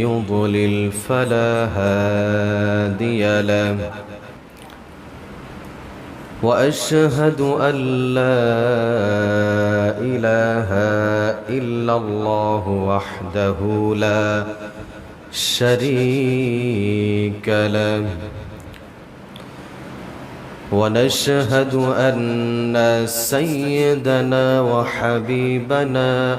يضلل فلا هادي له. وأشهد أن لا إله إلا الله وحده لا شريك له. ونشهد أن سيدنا وحبيبنا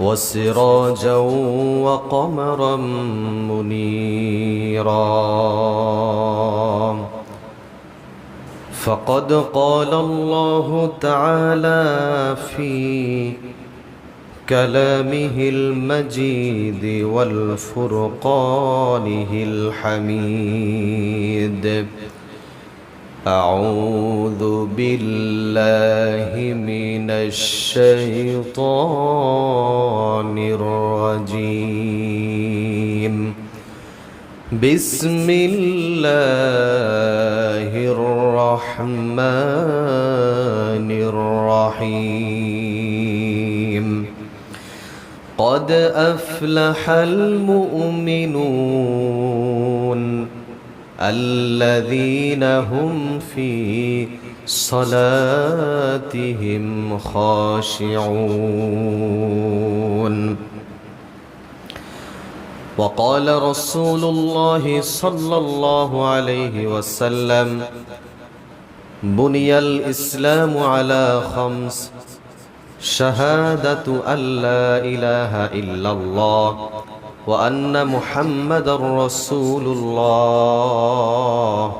وسراجا وقمرا منيرا. فقد قال الله تعالى في كلامه المجيد والفرقانه الحميد. أعوذ بالله من الشيطان الرجيم. بسم الله الرحمن الرحيم. قد أفلح المؤمنون الذين هم في صلاتهم خاشعون وقال رسول الله صلى الله عليه وسلم بني الاسلام على خمس شهاده ان لا اله الا الله وأن محمد رسول الله.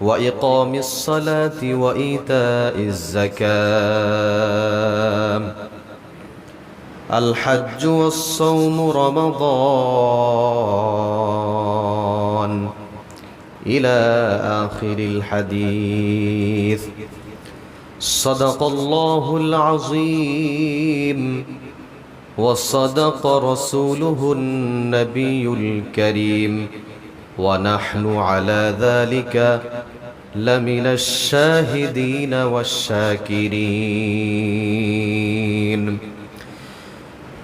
وإقام الصلاة وإيتاء الزكاة. الحج والصوم رمضان. إلى آخر الحديث. صدق الله العظيم. وصدق رسوله النبي الكريم ونحن على ذلك لمن الشاهدين والشاكرين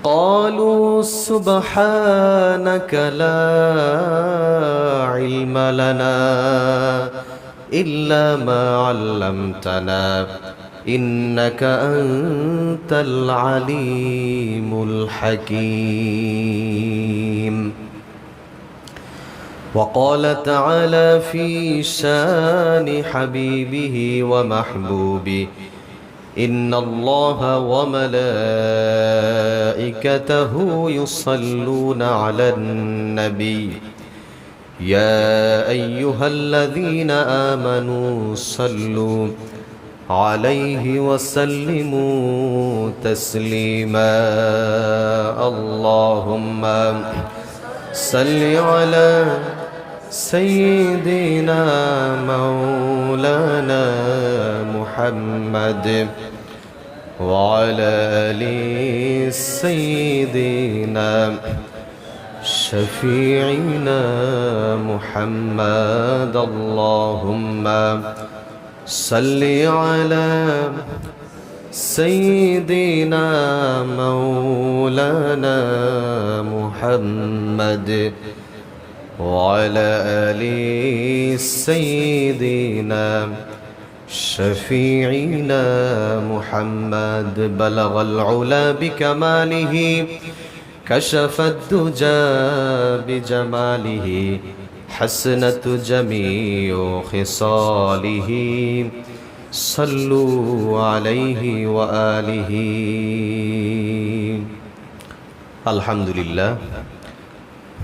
قالوا سبحانك لا علم لنا الا ما علمتنا إنك أنت العليم الحكيم. وقال تعالى في شان حبيبه ومحبوبه إن الله وملائكته يصلون على النبي. يا أيها الذين آمنوا صلوا عليه وسلموا تسليما. اللهم صل على سيدنا مولانا محمد وعلى آل سيدنا شفيعنا محمد. اللهم صل على سيدنا مولانا محمد وعلى آل سيدنا شفيعنا محمد. بلغ العلا بكماله كشف الدجى بجماله. حسنت جميع خصاله صلوا عليه وآله الحمد لله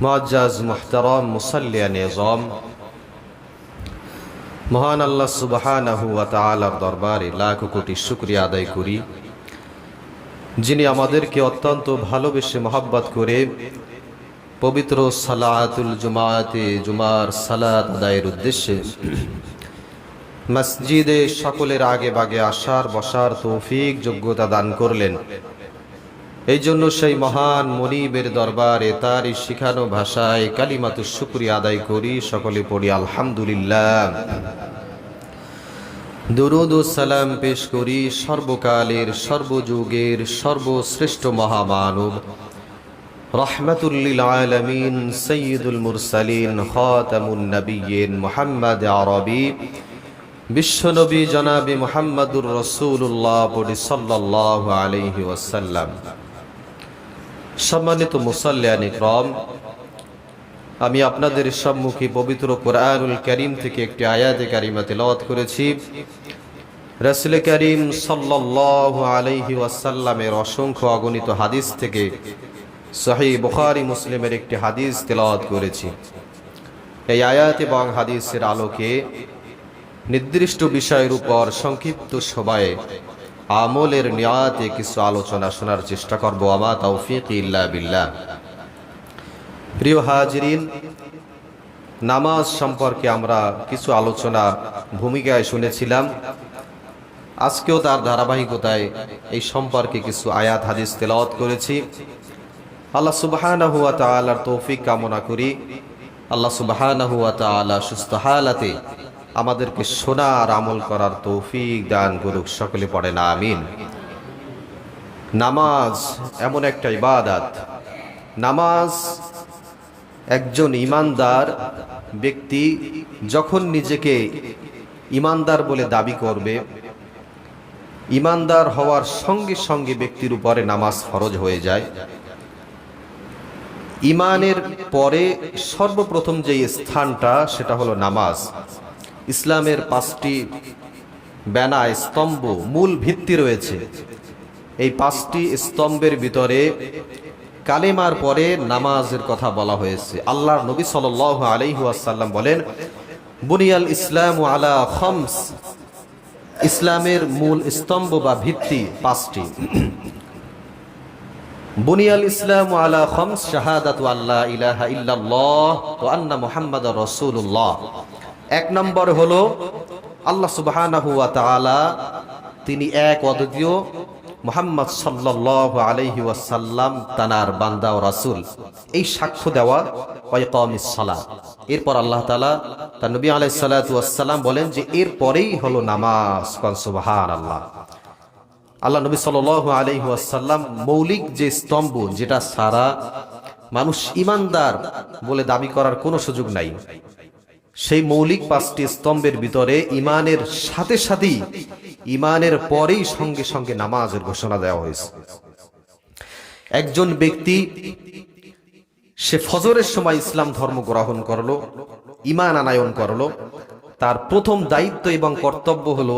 معجز محترم মুসাল্লিয়া নিজাম মহান আল্লাহ সুবহানাহু ওয়া তাআলার দরবারে লাখ কোটি শুকরিয়া আদায় করি যিনি আমাদেরকে অত্যন্ত ভালোবেসে মহাব্বত করে পবিত্র সালাতুল জুমাতে জুমার সালাত আদায়ের উদ্দেশ্যে মসজিদে সকলের আগে বাগে আসার, বসার তৌফিক, যোগ্যতা দান করলেন। এই জন্য সেই মহান মনিবের দরবারে তারই শিখানো ভাষায় কালিমাতু শুক্রিয়া আদায় করি, সকলে পড়ি আলহামদুলিল্লাহ। দরুদ সালাম পেশ করি, সর্বকালের, সর্বযুগের, সর্বশ্রেষ্ঠ মহামানব। মোহাম্মদ আরবি বিশ্বনবী জনাবি মোহাম্মদুর ওয়াসাল্লাম। সম্মানিত মুসাল্লিয়ান ইকরম, আমি আপনাদের সম্মুখে পবিত্র কোরআনুল করিম থেকে একটি আয়াতে কারিমা তেলাওয়াত করেছি। রসুল করিম সাল্লাহ আলহি ওয়াসাল্লামের অসংখ্য অগণিত হাদিস থেকে সহি বুখারি মুসলিমের একটি হাদিস তেলাওয়াত করেছি। এই আয়াত এবং হাদিসের আলোকে নির্দিষ্ট বিষয়ের উপর সংক্ষিপ্ত সভায় আমলের নিয়াতে কিছু আলোচনা শোনার চেষ্টা করব। আমা তৌফিক ইল্লা বিল্লাহ। প্রিয় হাজিরিন, নামাজ সম্পর্কে আমরা কিছু আলোচনা ভূমিকায় শুনেছিলাম। আজকেও তার ধারাবাহিকতায় এই সম্পর্কে কিছু আয়াত, হাদিস তেলাওয়াত করেছি। আল্লাহ তালার তৌফিক কামনা করি। আল্লাহ তালা সুস্থ হালাতে আমাদেরকে সোনার আমল করার তৌফিক দান করুক, সকলে পড়ে না, আমিন। নামাজ এমন একটা ইবাদাত। নামাজ একজন ইমানদার ব্যক্তি যখন নিজেকে ইমানদার বলে দাবি করবে, ইমানদার হওয়ার সঙ্গে সঙ্গে ব্যক্তির উপরে নামাজ ফরজ হয়ে যায়। ইমানের পরে সর্বপ্রথম যে স্থানটা, সেটা হলো নামাজ। ইসলামের পাঁচটি ব্যানা স্তম্ভ, মূল ভিত্তি রয়েছে। এই পাঁচটি স্তম্ভের ভিতরে কালেমার পরে নামাজের কথা বলা হয়েছে। আল্লাহর নবী সাল আলহাসাল্লাম বলেন, বুনিয়াল ইসলাম আলা খমস। ইসলামের মূল স্তম্ভ বা ভিত্তি পাঁচটি। বুনিয়াল ইসলাম আলা খমস শাহাদাত আল্লাহ ইলাহা ইল্লাল্লাহ ও আন্না মুহাম্মদ রসুল্লাহ এক নম্বর হলো, আল্লাহ সুবহানাহু ওয়া তাআলা তিনি এক অদ্বিতীয় মোহাম্মদ সাল্লাহ আলহি ওয়াসাল্লাম তানার বান্দা ও রাসুল। এই সাক্ষ্য দেওয়া ওয়াইকামিসালা এরপর আল্লাহ তালা তার নবী আলাই সাল্লাতাম বলেন যে, এরপরেই হলো নামাজ। কনসুবাহান আল্লাহ আল্লাহ নবী সাল আলহি ওয়াসাল্লাম মৌলিক যে স্তম্ভ যেটা সারা মানুষ ইমানদার বলে দাবি করার কোনো সুযোগ নাই। সেই মৌলিক পাঁচটি স্তম্ভের ভিতরে ইমানের সাথে সাথেই ইমানের পরেই সঙ্গে সঙ্গে নামাজের ঘোষণা দেওয়া হয়েছে। একজন ব্যক্তি সে ফজরের সময় ইসলাম ধর্ম গ্রহণ করল ইমান আনায়ন করল তার প্রথম দায়িত্ব এবং কর্তব্য হলো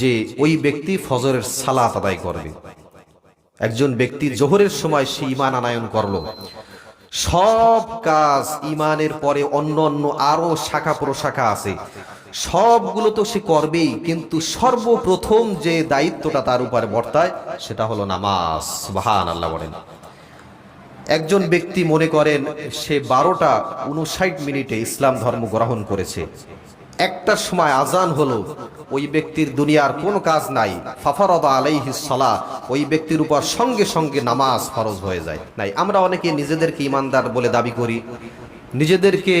যে ওই ব্যক্তি ফজরের সালাত আদায় করবে। একজন ব্যক্তি জোহরের সময় সে ইমান আনায়ন করল। সব কাজ ইমানের পরে অন্য অন্য আরও শাখা প্রশাখা আছে। সবগুলো তো সে করবেই, কিন্তু সর্বপ্রথম যে দায়িত্বটা তার উপরে বর্তায়, সেটা হলো নামাজ। বাহান আল্লাহ বলেন। একজন ব্যক্তি মনে করেন, সে বারোটা উনষাট মিনিটে ইসলাম ধর্ম গ্রহণ করেছে। একটার সময় আজান হলো, ওই ব্যক্তির দুনিয়ার কোনো কাজ নাই। ফাফারদা আলাইহিস সালা ওই ব্যক্তির উপর সঙ্গে সঙ্গে নামাজ ফরজ হয়ে যায়। নাই, আমরা অনেকে নিজেদেরকে ইমানদার বলে দাবি করি, নিজেদেরকে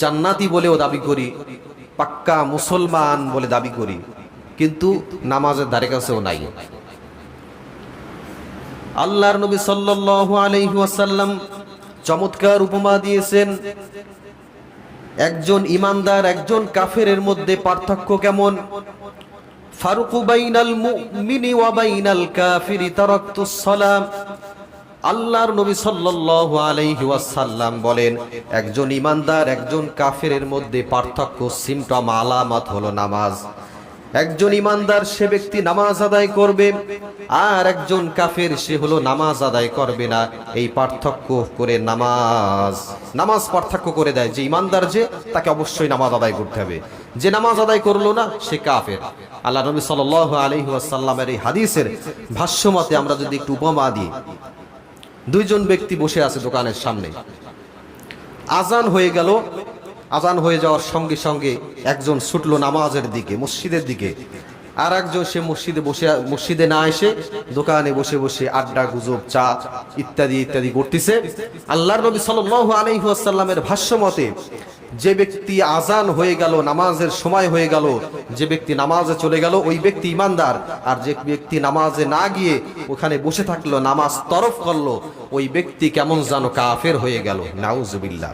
জান্নাতি বলেও দাবি করি, পাক্কা মুসলমান বলে দাবি করি, কিন্তু নামাজের ধারে কাছেও নাই। আল্লাহর নবী সাল্লাল্লাহু আলাইহি ওয়াসাল্লাম চমৎকার উপমা দিয়েছেন একজন ইমানদার, একজন কাফেরের মধ্যে পার্থক্য কেমন? ওয়া আল্লাহর নবী সাল্লাল্লাহু বলেন, একজন ইমানদার, একজন কাফেরের মধ্যে পার্থক্য, সিমটম, আলামত হলো নামাজ। একজন ইমানদার সে ব্যক্তি নামাজ আদায় করবে, আর একজন কাফের সে হলো নামাজ আদায় করবে না। এই পার্থক্য করে নামাজ নামাজ পার্থক্য করে দেয়। যে ইমানদার যে, তাকে অবশ্যই নামাজ আদায় করতে হবে। যে নামাজ আদায় করল না, সে কাফের। আল্লাহ নবী সাল আলহি আসাল্লামের এই হাদিসের ভাষ্যমতে আমরা যদি একটু উপমা দিই। দুইজন ব্যক্তি বসে আছে দোকানের সামনে। আজান হয়ে গেল আজান হয়ে যাওয়ার সঙ্গে সঙ্গে একজন ছুটলো নামাজের দিকে, মসজিদের দিকে। আর একজন সে মসজিদে বসে, মসজিদে না এসে দোকানে বসে বসে আড্ডা, গুজব, চা ইত্যাদি ইত্যাদি করতেছে। আল্লাহর নবী সাল্লাল্লাহু আলাইহি ওয়াসাল্লামের ভাষ্য মতে যে ব্যক্তি আজান হয়ে গেল, নামাজের সময় হয়ে গেল, যে ব্যক্তি নামাজে চলে গেল, ওই ব্যক্তি ইমানদার। আর যে ব্যক্তি নামাজে না গিয়ে ওখানে বসে থাকল, নামাজ তরফ করল, ওই ব্যক্তি কেমন যেন কাফের হয়ে গেল। নাউজুবিল্লাহ।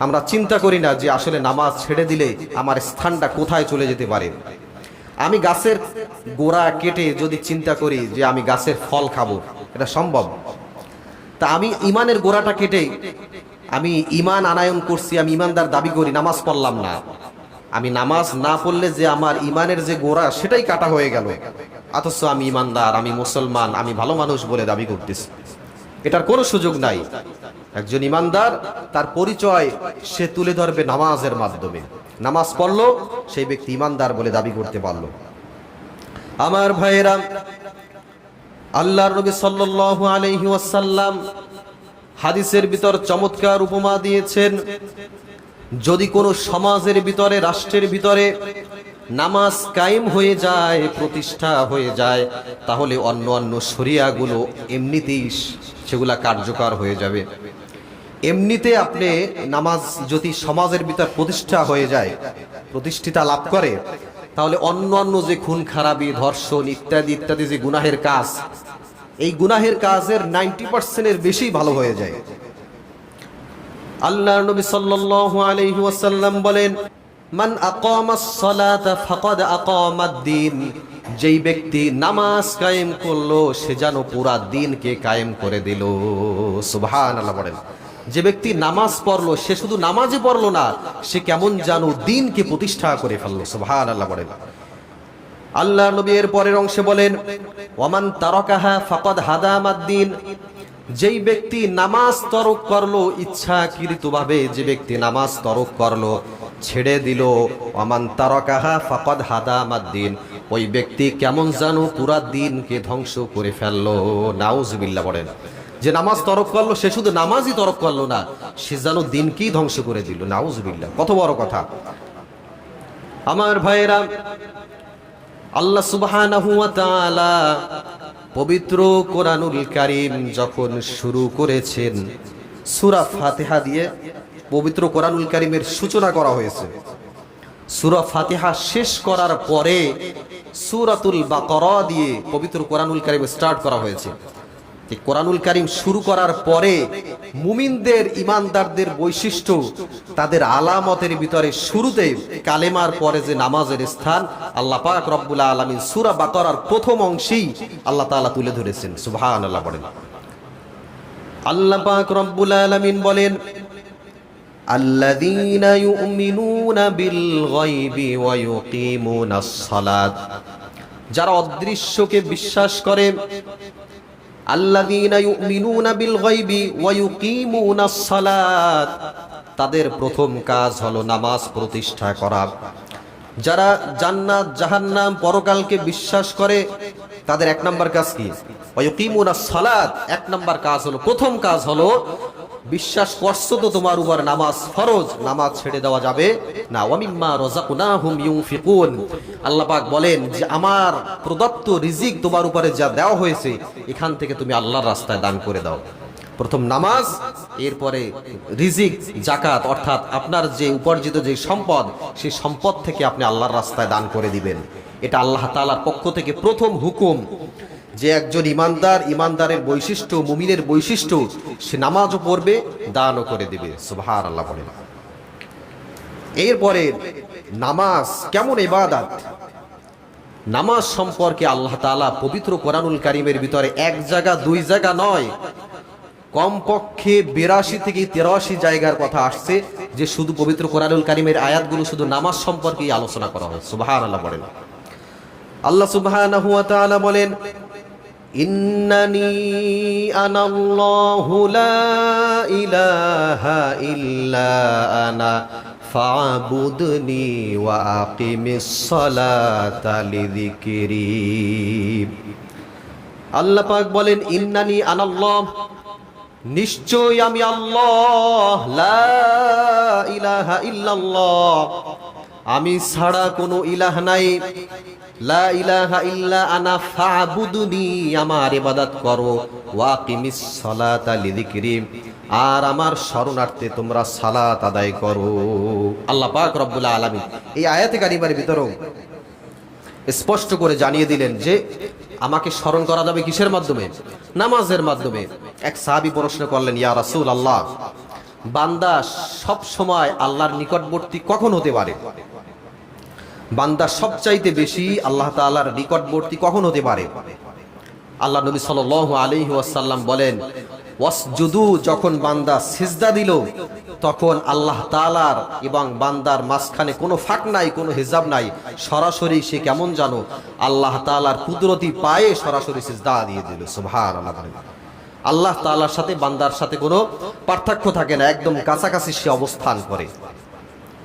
আমরা চিন্তা করি না যে আসলে নামাজ ছেড়ে দিলে আমার স্থানটা কোথায় চলে যেতে পারে। আমি গাছের গোড়া কেটে যদি চিন্তা করি যে আমি গাছের ফল খাব, এটা সম্ভব? তা আমি ইমানের গোড়াটা কেটে আমি ইমান আনায়ন করছি, আমি ইমানদার দাবি করি, নামাজ পড়লাম না। আমি নামাজ না পড়লে যে আমার ইমানের যে গোড়া, সেটাই কাটা হয়ে গেল। অথচ আমি ইমানদার, আমি মুসলমান, আমি ভালো মানুষ বলে দাবি করতেছি। এটার কোনো সুযোগ নাই। একজন ইমানদার, তার পরিচয় সে তুলে ধরবে নামাজের মাধ্যমে। নামাজ পড়ল, সেই ব্যক্তি ইমানদার বলে দাবি করতে পারল। আমার ভাইয়েরা, আল্লাহর নবী সাল্লাল্লাহু আলাইহি ওয়াসাল্লাম হাদিসের ভিতর চমৎকার উপমা দিয়েছেন, যদি কোনো সমাজের ভিতরে, রাষ্ট্রের ভিতরে নামাজ কায়েম হয়ে যায়, প্রতিষ্ঠা হয়ে যায়, তাহলে অন্য অন্য শরিয়াগুলো এমনিতেই সেগুলা কার্যকর হয়ে যাবে। এমনিতে আপনি নামাজ যদি সমাজের ভিতর প্রতিষ্ঠা হয়ে যায়, প্রতিষ্ঠিতা লাভ করে, তাহলে অন্য অন্য যে খুন, খারাপি, ধর্ষণ ইত্যাদি ইত্যাদি যে গুনাহের কাজ, এই গুনাহের কাজের নাইনটি পার্সেন্টের বেশি ভালো হয়ে যায়। আল্লাহ নবী ওয়াসাল্লাম বলেন, মান আকামাস যেই ব্যক্তি নামাজ কায়েম করল, সে যেন পুরা দিনকে কায়েম করে দিল। সুবহানাল্লাহ বলেন। যে ব্যক্তি নামাজ পড়ল, সে শুধু নামাজে পড়ল না, সে কেমন জানো দিনকে প্রতিষ্ঠা করে ফেলল, সুবহানাল্লাহ বলেন। আল্লাহ নবী এর পরের অংশে বলেন ওমান তারকাহা ফাকাদ হাদামাদ্দিন যেই ব্যক্তি নামাজ তরক করল, ইচ্ছাকৃতভাবে যে ব্যক্তি নামাজ তরক করল, ছেড়ে দিল অমান তারকাহা ফাকাদ হাদামাদ্দিন ওই ব্যক্তি কেমন জানো পুরা দিনকে ধ্বংস করে ফেলল, নাউজুবিল্লাহ বলেন। যে নামাজ তরক করল, সে শুধু নামাজই তরক করল না, সে যেন দিনকেই ধ্বংস করে দিল। নাউজুবিল্লাহ, কত বড় কথা। আমার ভাইয়েরা, আল্লাহ তাআলা পবিত্র কোরআনুল কারীম যখন শুরু করেছেন, সূরা ফাতিহা দিয়ে পবিত্র কোরআনুল কারীমের সূচনা করা হয়েছে। সুরা ফাতেহা শেষ করার পরে সূরাতুল বাকারা দিয়ে পবিত্র কোরআনুল কারীম স্টার্ট করা হয়েছে। এই কোরআনুল কারীম শুরু করার পরে মুমিনদের ইমানদারদের বৈশিষ্ট্য তাদের আলামতের ভিতরে শুরুতে কালেমার পরে যে নামাজের স্থান আল্লাহ পাক রব্বুল আলামিন সূরা বাকারার প্রথম অংশেই আল্লাহ তাআলা তুলে ধরেছেন সুবহানাল্লাহ বলেন আল্লাহ পাক রব্বুল আলামিন বলেন الذين يؤمنون بالغيب ويقيمون الصلاة যারা অদৃশ্যকে বিশ্বাস করে তাদের প্রথম কাজ হলো নামাজ প্রতিষ্ঠা করা। যারা জান্নাত, জাহান্নাম, পরকালকে বিশ্বাস করে, তাদের এক নাম্বার কাজ কি? সালাত। এক নাম্বার কাজ হলো, প্রথম কাজ হলো বিশ্বাস করছ তো তোমার উপর নামাজ ফরজ, নামাজ ছেড়ে দেওয়া যাবে না। ওয়ামিম্মা রাযাকনাহুম ইউনফিকুন। আল্লাহ পাক বলেন যে, আমার প্রদত্ত রিজিক তোমার উপরে যা দেওয়া হয়েছে, এখান থেকে তুমি আল্লাহর রাস্তায় দান করে দাও। প্রথম নামাজ, এরপরে রিজিক জাকাত অর্থাৎ আপনার যে উপার্জিত যে সম্পদ, সেই সম্পদ থেকে আপনি আল্লাহর রাস্তায় দান করে দিবেন। এটা আল্লাহ তাআলার পক্ষ থেকে প্রথম হুকুম। যে একজন ইমানদার, ইমানদারের বৈশিষ্ট্য, মুমিনের বৈশিষ্ট্য, সে নামাজও পড়বে, দানও করে দেবে। সুবহান আল্লাহ বলেন এরপরে নামাজ কেমন ইবাদত? নামাজ সম্পর্কে আল্লাহ তাআলা পবিত্র কোরআনুল কারিমের ভিতরে এক জায়গা, দুই জায়গা নয়। কমপক্ষে বিরাশি থেকে তেরাশি জায়গার কথা আসছে যে শুধু পবিত্র কোরআনুল কারিমের আয়াতগুলো শুধু নামাজ সম্পর্কেই আলোচনা করা হয়। সুবহান আল্লাহ বলেন আল্লাহ তাআলা বলেন إنني أنا الله لا إله إلا أنا فاعبدني وأقم الصلاة لذكري আল্লাহ পাক বলেন ইন্নানি আনাল্লাহ নিশ্চয় আমি আল্লাহ লা ইলাহা ইল্লাল্লাহ আমি ছাড়া কোনো ইলাহ নাই লা ইলাহা ইল্লা আনা আমার ইবাদত করো। ওয়াকিমিস সালাতা লিযিকরি, আর আমার শরণার্থে তোমরা সালাত আদায় করো। আল্লাহ পাক রব্বুল আলামিন এই আয়াতে কারিমার ভিতরেও স্পষ্ট করে জানিয়ে দিলেন যে, আমাকে স্মরণ করা যাবে কিসের মাধ্যমে? নামাজের মাধ্যমে। এক সাহাবী প্রশ্ন করলেন, ইয়া রাসূল আল্লাহ বান্দা সব সময় আল্লাহর নিকটবর্তী কখন হতে পারে? বান্দা সবচাইতে বেশি আল্লাহ তালার নিকটবর্তী কখন হতে পারে? আল্লাহ নবী সাল্লাল্লাহু আলাইহি ওয়াসাল্লাম বলেন, ওয়াসজুদু, যখন বান্দা সিজদা দিল, তখন আল্লাহ তাআলার এবং বান্দার মাঝখানে কোনো ফাঁক নাই, কোনো হিজাব নাই। সরাসরি সে কেমন জানো, আল্লাহ তাআলার কুদরতি পায়ে সরাসরি সিজদা দিয়ে দিল। সুবহানাল্লাহ আল্লাহ তাআলার সাথে, বান্দার সাথে কোনো পার্থক্য থাকে না, একদম কাছাকাছি সে অবস্থান করে।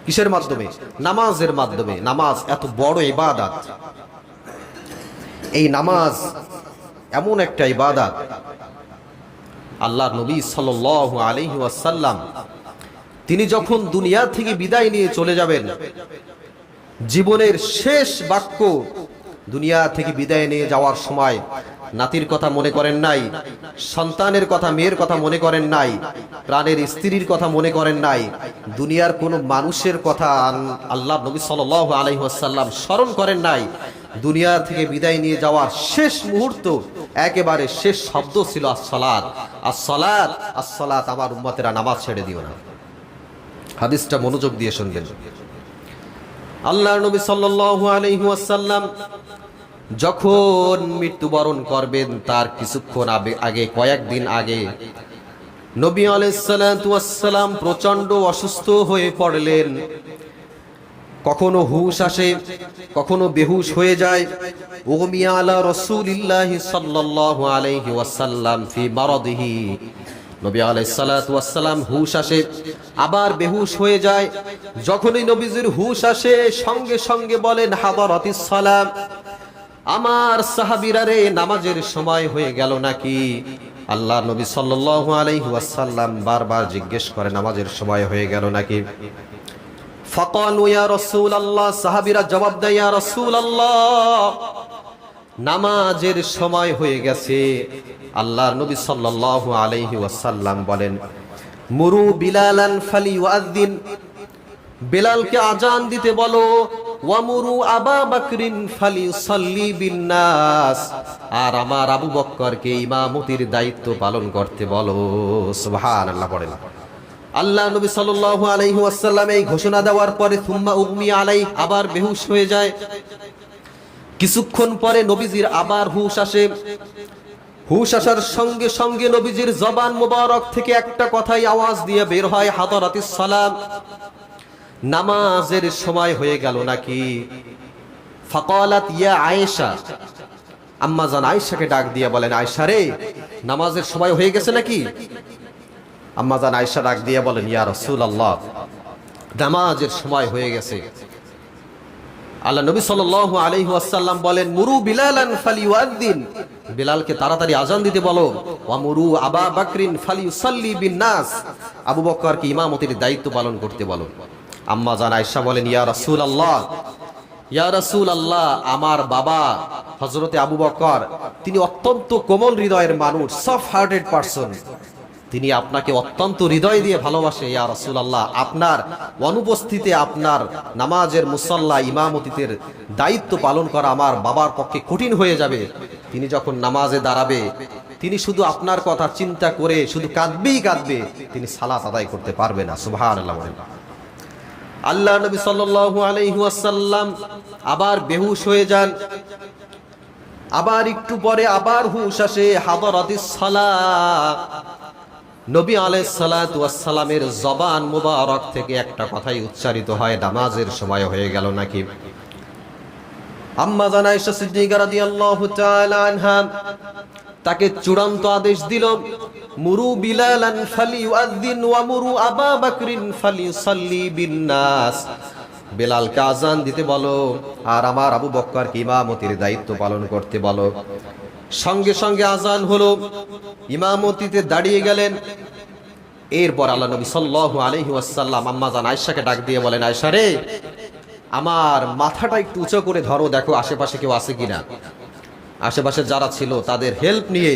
কিসের মাধ্যমে? নামাজের মাধ্যমে। নামাজ এত বড় ইবাদত। এই নামাজ এমন একটা ইবাদত। আল্লাহ নবী সাল আলাইহি ওয়াসাল্লাম, তিনি যখন দুনিয়া থেকে বিদায় নিয়ে চলে যাবেন, জীবনের শেষ বাক্য দুনিয়া থেকে বিদায় নিয়ে যাওয়ার সময় নাতির কথা মনে করেন নাই, সন্তানের কথা, মেয়ের কথা মনে করেন নাই, প্রাণের স্ত্রীর কথা মনে করেন নাই, দুনিয়ার কোনো মানুষের কথা আল্লাহ নবী সাল্লাল্লাহু আলাইহি ওয়াসাল্লাম স্মরণ করেন নাই। দুনিয়া থেকে বিদায় নিয়ে যাওয়ার শেষ মুহূর্ত, একেবারে শেষ শব্দ ছিল আসসালাত। আসসালাত আসসালাত, আমার উম্মতেরা নামাজ ছেড়ে দিও না। হাদিসটা মনোযোগ দিয়ে শুনবেন। আল্লাহ নবী সাল্লাল্লাহু আলাইহি ওয়াসাল্লাম যখন মৃত্যুবরণ করবেন, তার কিছুক্ষণ আগে কয়েকদিন আগে, নবী আলাইসালাম প্রচণ্ড অসুস্থ হয়ে পড়লেন। কখনো হুশ আসে, কখনো বেহুশ হয়ে যায়। আলাইহি ফি নবী আলাইহিস সালাতু হুশ আসে, আবার বেহুশ হয়ে যায়। যখনই নবীজির হুশ আসে, সঙ্গে সঙ্গে বলেন, হাদারাতিস সালাম। আমার সাহাবিরা রে, নামাজের সময় হয়ে গেল নাকি? আল্লাহ নবী সাল্লাল্লাহু আলাইহি ওয়াসাল্লাম বারবার জিজ্ঞেস করে, নামাজের সময় হয়ে গেল নাকি? ফাকালু ইয়া রাসূলুল্লাহ, সাহাবীরা জবাব দেয়, ইয়া রাসূলুল্লাহ, নামাজের সময় হয়ে গেছে। আল্লাহর নবী সাল্লাল্লাহু আলাইহি ওয়াসাল্লাম বলেন, মুরু বিলালান ফালিউআযিন বেলালকে আজান দিতে বলো ওয়ামুরু আবা বাকরিন ফালিউসাল্লি বিন্নাস। আর আমার আবু বক্করকে ইমামতির দায়িত্ব পালন করতে বলো। সুবহানাল্লাহ পড়েন। আল্লাহ নবী সাল্লাল্লাহু আলাইহি ওয়াসাল্লাম এই ঘোষণা দেওয়ার পরে থুম্মা উগমি আলাই আবার বেহুশ হয়ে যায়। কিছুক্ষণ পরে নবীজির আবার হুশ আসে। হুশ আসার সঙ্গে সঙ্গে নবীজির জবান মোবারক থেকে একটা কথাই আওয়াজ দিয়ে বের হয় হাদরাতিস সালাম। নামাজের সময় হয়ে গেল নাকি? ফাকালাত ইয়া আয়েশা। আম্মা জান আয়েশাকে ডাক দিয়ে বলেন, আয়েশা রে, নামাজের সময় হয়ে গেছে নাকি? আম্মা জান আয়েশা ডাক দিয়ে বলেন, ইয়া রাসূলুল্লাহ, নামাজের সময় হয়ে গেছে। আল্লাহ নবী সাল্লাল্লাহু আলাইহি ওয়াসাল্লাম বলেন, মুরু বিলালান ফালিউআদ্দিন বিলালকে তাড়াতাড়ি আজান দিতে বলো, ওয়া মুরু আবা বাকরিন ফালিউসাল্লি বিন নাস। আবু বকরকে ইমামতির দায়িত্ব পালন করতে বলো। আম্মা জান আয়েশা বলেন, ইয়া রাসূলুল্লাহ ইয়া রাসূলুল্লাহ, আমার বাবা হযরতে আবু বকর, তিনি অত্যন্ত কোমল হৃদয়ের মানুষ সফট হার্টেড পারসন তিনি আপনাকে অত্যন্ত হৃদয় দিয়ে ভালোবাসে, ইয়া রাসূলুল্লাহ। আপনার অনুপস্থিতিতে আপনার নামাজের মুসল্লা ইমামতিতের দায়িত্ব পালন করা আমার বাবার পক্ষে কঠিন হয়ে যাবে। তিনি যখন নামাজে দাঁড়াবে, তিনি শুধু আপনার কথা চিন্তা করে শুধু কাঁদবেই কাঁদবে, তিনি সালাত আদায় করতে পারবে না। সুবহানাল্লাহ বলেন। আল্লাহ নবী সাল্লাল্লাহু আলাইহি ওয়াসাল্লাম আবার বেহুশ হয়ে যান। আবার একটু পরে আবার হুশ আসে, হাদরাতিস সালাহ নবী আলাইসালামের জবান মুবারক থেকে একটা কথাই উচ্চারিত হয়, নামাজের সময় হয়ে গেল নাকি? আম্মা জানাইশা সিদ্দিকা রাদিয়াল্লাহু তাআলা আনহা তাকে চূড়ান্ত আদেশ দিল, মুরু বিলালান ফালি ফালিউআযিন ওয়া মুরু আবা বকরিন ফালিউসাল্লি বিন্নাস। বেলালকে আজান দিতে বলো, আর আমার আবু বক্করকে ইমামতির দায়িত্ব পালন করতে বলো। সঙ্গে সঙ্গে আজান হলো, ইমামতিতে দাঁড়িয়ে গেলেন। এরপর আল্লাহ নবী সাল্লাল্লাহু আলাইহি ওয়াসাল্লাম আম্মা জান আয়েশাকে ডাক দিয়ে বলেন, আয়েশা রে, আমার মাথাটা একটু উঁচু করে ধরো, দেখো আশেপাশে কেউ আছে কিনা। আশেপাশে যারা ছিল, তাদের হেল্প নিয়ে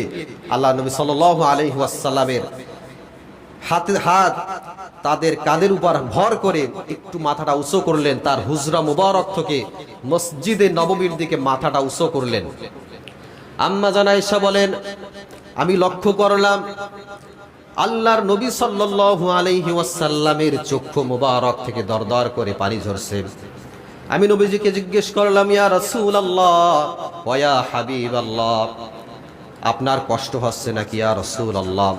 আল্লাহ নবী সাল্লাল্লাহু আলাইহি ওয়াসাল্লামের হাতে হাত তাদের কাঁধের উপর ভর করে একটু মাথাটা উঁচু করলেন, তার হুজরা মুবারক থেকে মসজিদে নবমীর দিকে মাথাটা উঁচু করলেন। আম্মা জানাইশা বলেন, আমি লক্ষ্য করলাম, আল্লাহর নবী সাল্লাল্লাহু আলাইহি ওয়াসাল্লামের চক্ষু মুবারক থেকে দরদর করে পানি ঝরছে। আমি নবীজিকে জিজ্ঞেস করলাম, ইয়া রাসূলুল্লাহ? ওয়া ইয়া হাবিবাল্লাহ। আপনার কষ্ট হচ্ছে নাকি, ইয়া রাসূলুল্লাহ?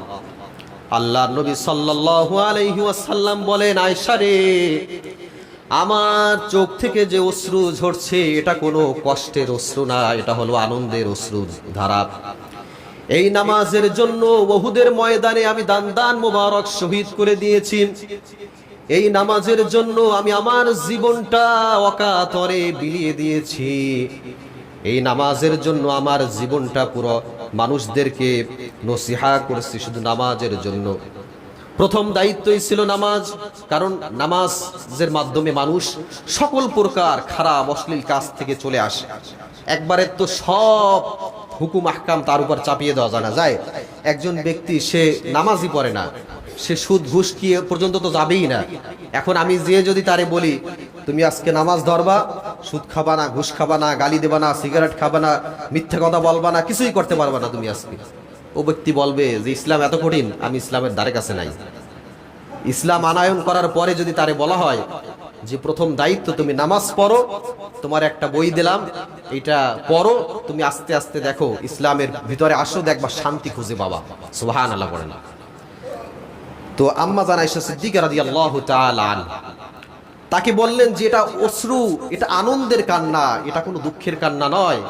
আল্লাহর নবী সাল্লাল্লাহু আলাইহি ওয়াসাল্লাম বলেন, আয়েশা রে, আমার চোখ থেকে যে অশ্রু ঝরছে, এটা কোনো কষ্টের অশ্রু না, এটা হলো আনন্দের অশ্রু ধারা। এই নামাজের জন্য বহুদের ময়দানে আমি দান দান মোবারক শহীদ করে দিয়েছি। এই নামাজের জন্য আমি আমার জীবনটা অকাতরে বিলিয়ে দিয়েছি। এই নামাজের জন্য আমার জীবনটা পুরো মানুষদেরকে নসিহা করেছি শুধু নামাজের জন্য। প্রথম দায়িত্বই ছিল নামাজ, কারণ নামাজের মাধ্যমে মানুষ সকল প্রকার খারাপ, অশ্লীল কাজ থেকে চলে আসে। একবারে তো সব হুকুম, আহকাম তার উপর চাপিয়ে দেওয়া জানা যায়, একজন ব্যক্তি সে নামাজই পড়ে না। সে সুদ ঘুষ কি পর্যন্ত তো যাবেই না। এখন আমি যে যদি তারে বলি, তুমি আজকে নামাজ ধরবা, সুদ খাবা না, ঘুষ খাবা না, গালি দেবা না, সিগারেট খাবা না, মিথ্যা কথা বলবা না, কিছুই করতে পারবা না তুমি আজকে। ও ব্যক্তি বলবে যে, ইসলাম এত কঠিন, আমি ইসলামের দ্বারে কাছে নাই। ইসলাম আনায়ন করার পরে যদি তারে বলা হয় যে, প্রথম দায়িত্ব তুমি নামাজ পড়ো, তোমার একটা বই দিলাম এটা পড়ো, তুমি আস্তে আস্তে দেখো, ইসলামের ভিতরে আসো, দেখবা শান্তি খুঁজে বাবা সুহান আল্লাহ না তো আম্মা জান আয়েশা সিদ্দিকা রাদিয়াল্লাহু তাআলা তাকে বললেন যে এটা অশ্রু, এটা আনন্দের কান্না, এটা কোনো দুঃখের কান্না নয়।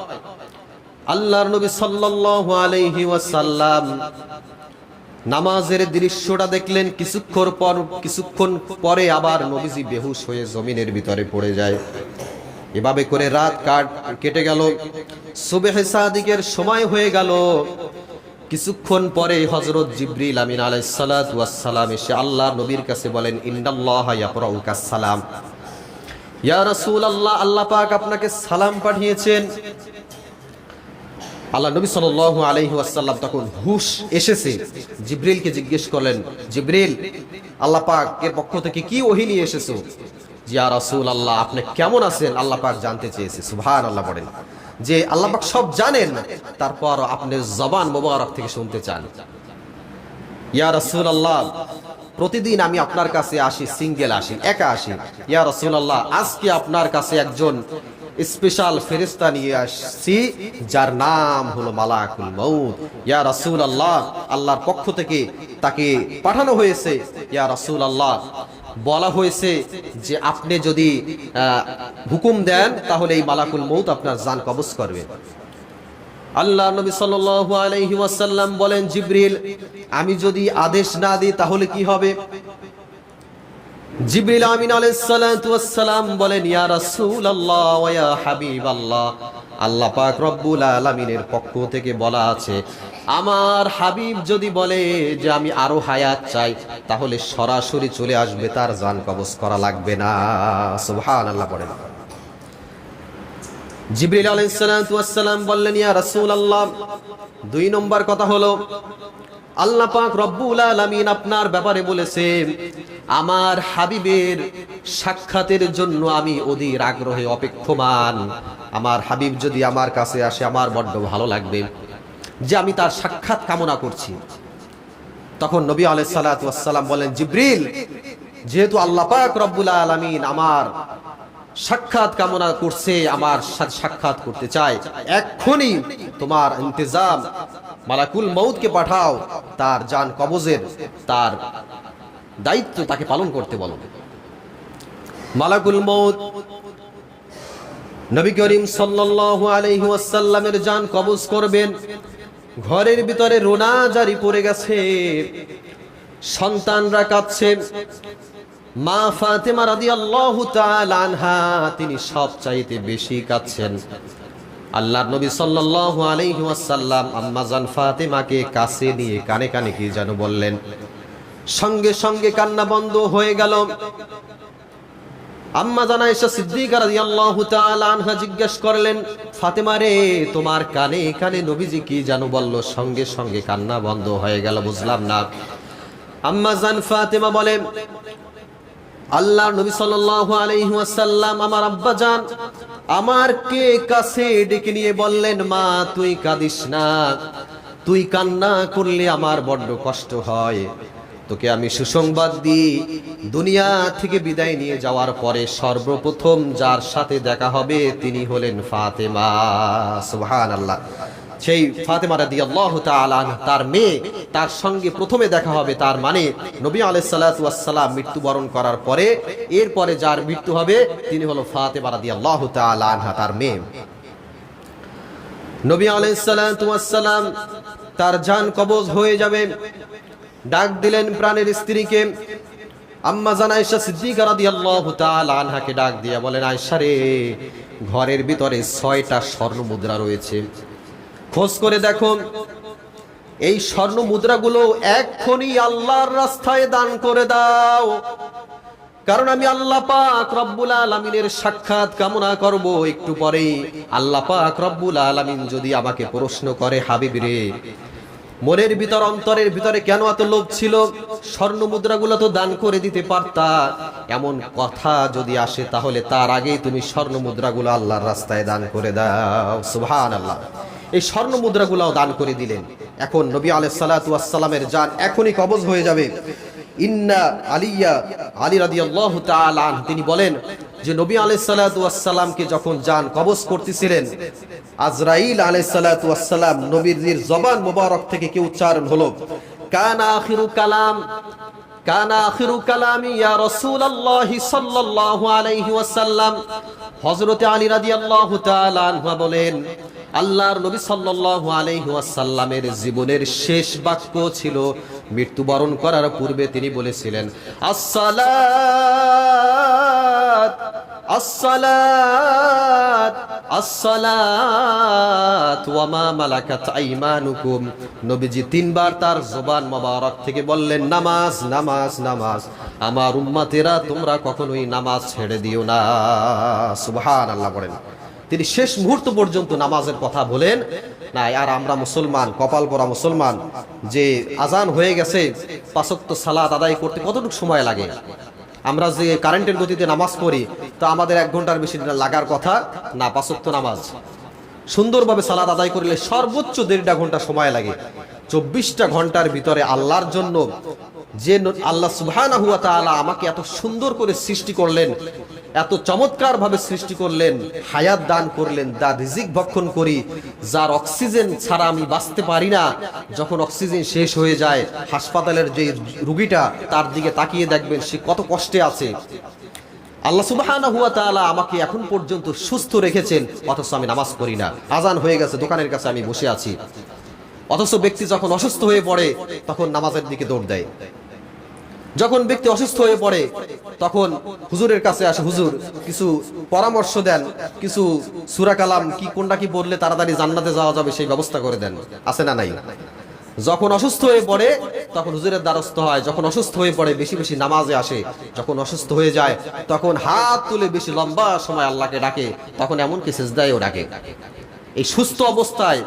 আল্লাহর নবী সাল্লাল্লাহু আলাইহি ওয়াসাল্লাম নামাজের দৃশ্যটা দেখলেন, কিছুক্ষণ পর, কিছুক্ষণ পরে আবার নবীজি বেহুশ হয়ে জমিনের ভিতরে পড়ে যায়। এভাবে করে রাত কাট কেটে গেল। সুবেহে সাদিকের সময় হয়ে গেল। কিছুক্ষণ পরে হজরত জিব্রিল আমিন আলাইসালাম এসে আল্লাহ নবীর কাছে বলেন ইন্দাল্লাহ ইয়াকরাউকাস সালাম। ইয়া রাসূলুল্লাহ, আল্লাহ পাক আপনাকে সালাম পাঠিয়েছেন। আল্লাহ নবী সাল্লাল্লাহু আলাইহি ওয়াসাল্লাম তখন হুশ এসেছে। জিব্রিলকে জিজ্ঞেস করলেন, জিব্রিল, আল্লাহ পাক এর পক্ষ থেকে কি ওহী নিয়ে এসেছ? জিয়া রাসূল আল্লাহ আপনি কেমন আছেন? আল্লাহ পাক জানতে চেয়েছে। সুবহান আল্লাহ বলেন। যে আল্লাহ পাক সব জানেন তারপর আপনি জবান মোবারক থেকে শুনতে চান। ইয়া রাসূল প্রতিদিন আমি আপনার কাছে আসি, সিঙ্গেল আসি, একা আসি। ইয়া রাসূল আল্লাহ আজকে আপনার কাছে একজন স্পেশাল ফেরেস্তা নিয়ে আসছি, যার নাম হলো মালাকুল মউত। ইয়া রাসূল আল্লাহ আল্লাহর পক্ষ থেকে তাকে পাঠানো হয়েছে। ইয়া রাসূল আল্লাহ বলা হয়েছে যে আপনি যদি হুকুম দেন, তাহলে এই মালাকুল মৌত আপনার জান কবজ করবে। আল্লাহ নবী আলাইহি ওয়াসাল্লাম বলেন, জিবরিল, আমি যদি আদেশ না দিই, তাহলে কি হবে? জিবরিল আমিন আলাইহিস সালাতু বলেন, ইয়া রাসূলুল্লাহ ওয়া ইয়া হাবিবাল্লাহ। আল্লাহ পাক রব্বুল আলামিনের পক্ষ থেকে বলা আছে আমার হাবিব যদি বলে যে আমি আরও হায়াত চাই, তাহলে সরাসরি চলে আসবে, তার জান কবজ করা লাগবে না। সুবহানাল্লাহ পড়েন জিবরিল আলাইহিসসালাম বললেন, ইয়া রাসূলুল্লাহ, দুই নম্বর কথা হলো, আল্লাহ পাক রব্বুল আলামিন আপনার ব্যাপারে বলেছে, আমার হাবিবের সাক্ষাতের জন্য আমি অধীর আগ্রহে অপেক্ষমান। আমার হাবিব যদি আমার কাছে আসে, আমার বড্ড ভালো লাগবে। যে আমি তার সাক্ষাৎ কামনা করছি। তখন নবী আলাইহিস সালাতু বলেন জিবরিল, যেহেতু আল্লাহ পাক রব্বুল আলামিন আমার সাক্ষাৎ কামনা করছে, আমার সাক্ষাৎ করতে চায়, এক্ষুনি তোমার ইন্তজাম মালাকুল মৌদকে পাঠাও, তার জান কবজের, তার দায়িত্ব তাকে পালন করতে বলো। মালাকুল মৌদ নবী করিম সাল্লাল্লাহু আলাইহি ওয়াসাল্লামের জান কবজ করবেন। ঘরের ভিতরে রোনা জারি পড়ে গেছে। সন্তানরা কাঁদছে। মা ফাতেমা রাদিয়াল্লাহু তাআলা আনহা, তিনি সব চাইতে বেশি কাঁদছেন। আল্লাহর নবী সাল্লাল্লাহু আলাইহি ওয়াসাল্লাম আম্মা জান ফাতেমাকে কাছে নিয়ে কানে কানে কি যেন বললেন। সঙ্গে সঙ্গে কান্না বন্ধ হয়ে গেল। আম্মা জানা করলেন, ফাতেমা রে, তোমার কানে কানে নবীজি কি বলল? সঙ্গে সঙ্গে কান্না বন্ধ হয়ে গেল, বুঝলাম ফাতেমা আল্লাহ নবী আমার কে কাছে ডেকে নিয়ে বললেন, মা, তুই কাঁদিস না, তুই কান্না করলে আমার বড্ড কষ্ট হয়। তোকে আমি সুসংবাদ দিই। দুনিয়া থেকে বিদায় নিয়ে যাওয়ার পরে সর্বপ্রথম যার সাথে দেখা হবে তিনি হলেন ফাতেমা। সুবহানাল্লাহ। সেই ফাতেমা তাআলা আনহা, তার মেয়ে তার সঙ্গে প্রথমে দেখা হবে তার মানে নবী ওয়াস মৃত্যুবরণ করার পরে এরপরে যার মৃত্যু হবে তিনি হলো ফাতেমা রাদিয়াল্লাহু তাআলা আনহা তার মেয়ে। নবী আলাইহিস সালাতু তার জান কবজ হয়ে যাবে। ডাক দিলেন প্রাণের স্ত্রীকে। আম্মা জান আয়েশা সিদ্দিকা রাদিয়াল্লাহু তাআলা আনহাকে ডাক দিয়া বলেন, আয়েশা রে, ঘরের ভিতরে ছয়টা স্বর্ণ মুদ্রা রয়েছে। খোঁজ করে দেখো, এই স্বর্ণ মুদ্রাগুলো এক্ষুনি আল্লাহর রাস্তায় দান করে দাও। কারণ আমি আল্লাহ পাক রব্বুল আলামিনের সাক্ষাৎ কামনা করব। একটু পরেই আল্লাহ পাক রব্বুল আলামিন যদি আমাকে প্রশ্ন করে, হাবিব রে মনের ভিতর, অন্তরের ভিতরে কেন এত লোভ ছিল? স্বর্ণ মুদ্রাগুলো তো দান করে দিতে পারতা। এমন কথা যদি আসে, তাহলে তার আগেই তুমি স্বর্ণ মুদ্রাগুলো আল্লাহর রাস্তায় দান করে দাও। সুবহান আল্লাহ এই স্বর্ণ মুদ্রাগুলো দান করে দিলেন। এখন নবী আলাইহিস সালাতু ওয়াস সালামের জান এখনই কবজ হয়ে যাবে। ইন্না আলিয়া, আলী তাআলা আনহু, তিনি বলেন যে নবী আলাইহিস সালাতু যখন জান কবজ করতেছিলেন, আজরাইল আলাইহিস সালাতু নবীর জবান মোবারক থেকে কি উচ্চারণ হলো? কানা আখিরু কালাম, কানা আখিরু ইয়া বলেন আল্লাহর নবী সাল্লাল্লাহু আলাইহি ওয়াসাল্লামের জীবনের শেষ বাক্য ছিল মৃত্যুবরণ করার পূর্বে তিনি বলেছিলেন, আসসালাত আসসালাত আসসালাত, ওয়া মা মালাকাত আইমানুকুম। নবীজি তিনবার তার জবান মোবারক থেকে বললেন, নামাজ নামাজ নামাজ, আমার উম্মতেরা তোমরা কখনোই নামাজ ছেড়ে দিও না। সুবহানাল্লাহ বলেন। তিনি শেষ মুহূর্ত পর্যন্ত নামাজের কথা বলেন না আর আমরা মুসলমান, কপাল পরা মুসলমান, যে আজান হয়ে গেছে পাঁচক্ত সালাদ আদায় করতে কতটুকু সময় লাগে? আমরা যে কারেন্টের গতিতে নামাজ পড়ি, তা আমাদের এক ঘণ্টার বেশি লাগার কথা, না পাঁচক্ত নামাজ। সুন্দরভাবে সালাদ আদায় করলে সর্বোচ্চ দেড়টা ঘণ্টা সময় লাগে। চব্বিশটা ঘণ্টার ভিতরে আল্লাহর জন্য যে আল্লাহ ওয়া আমাকে এত সুন্দর করে সৃষ্টি করলেন এত চমৎকার ভাবে সৃষ্টি করলেন, হায়াত দান করলেন দা রিজিক ভক্ষণ করি, যার অক্সিজেন ছাড়া আমি বাঁচতে পারি না। যখন অক্সিজেন শেষ হয়ে যায়, হাসপাতালের যে রুগীটা তার দিকে তাকিয়ে দেখবেন, সে কত কষ্টে আছে। আল্লাহ তাআলা আমাকে এখন পর্যন্ত সুস্থ রেখেছেন, অথচ আমি নামাজ পড়ি না। আজান হয়ে গেছে, দোকানের কাছে আমি বসে আছি। অথচ ব্যক্তি যখন অসুস্থ হয়ে পড়ে, তখন নামাজের দিকে দৌড় দেয়। যখন ব্যক্তি অসুস্থ হয়ে পড়ে, তখন হুজুরের কাছে আসে, হুজুর, কিছু পরামর্শ দেন, কিছু সুরা কালাম কি, কোনটা কি পড়লে তাড়াতাড়ি জান্নাতে যাওয়া যাবে, সেই ব্যবস্থা করে দেন। আছে না নাই? যখন অসুস্থ হয়ে পড়ে, তখন হুজুরের দ্বারস্থ হয়। যখন অসুস্থ হয়ে পড়ে, বেশি বেশি নামাজে আসে। যখন অসুস্থ হয়ে যায়, তখন হাত তুলে বেশি লম্বা সময় আল্লাহকে ডাকে, তখন এমনকি সেজদায়ও ডাকে। এই সুস্থ অবস্থায়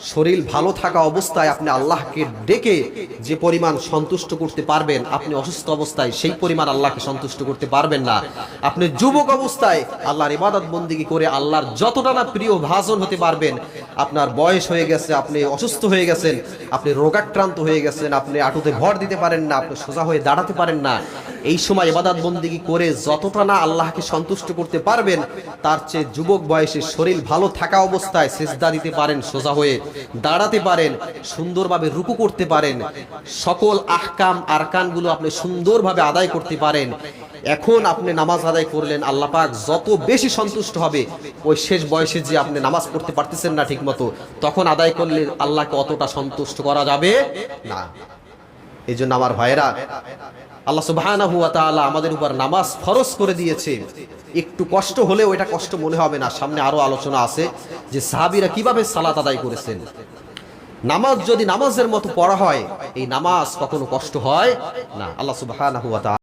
শরীর ভালো থাকা অবস্থায় আপনি আল্লাহকে ডেকে যে পরিমাণ সন্তুষ্ট করতে পারবেন, আপনি অসুস্থ অবস্থায় সেই পরিমাণ আল্লাহকে সন্তুষ্ট করতে পারবেন না। আপনি যুবক অবস্থায় আল্লাহর ইবাদত বন্দিগি করে আল্লাহর যতটা না প্রিয় ভাজন হতে পারবেন, আপনার বয়স হয়ে গেছে, আপনি অসুস্থ হয়ে গেছেন, আপনি রোগাক্রান্ত হয়ে গেছেন, আপনি আটুতে ভর দিতে পারেন না, আপনি সোজা হয়ে দাঁড়াতে পারেন না। এই সময় ইবাদত বন্দিগি করে যতটা না আল্লাহকে সন্তুষ্ট করতে পারবেন, তার চেয়ে যুবক বয়সে শরীর ভালো থাকা অবস্থায় সেজদা দিতে পারেন, সোজা হয়ে দাঁড়াতে পারেন, সুন্দরভাবে রুকু করতে পারেন। সকল আহকাম, আরকানগুলো আপনি সুন্দরভাবে আদায় করতে পারেন। এখন আপনি নামাজ আদায় করলেন, আল্লাহ পাক যত বেশি সন্তুষ্ট হবে, ওই শেষ বয়সে যে আপনি নামাজ পড়তে পারতেছেন না ঠিকমতো, তখন আদায় করলে আল্লাহকে অতটা সন্তুষ্ট করা যাবে না। এই জন্য আমার ভাইরা আল্লাহ সুবাহ আমাদের উপর নামাজ ফরজ করে দিয়েছে। একটু কষ্ট হলেও এটা কষ্ট মনে হবে না। সামনে আরও আলোচনা আছে যে সাহাবিরা কীভাবে সালাত আদায় করেছেন। নামাজ যদি নামাজের মতো পড়া হয়, এই নামাজ কখনো কষ্ট হয় না। আল্লাহ সুবাহ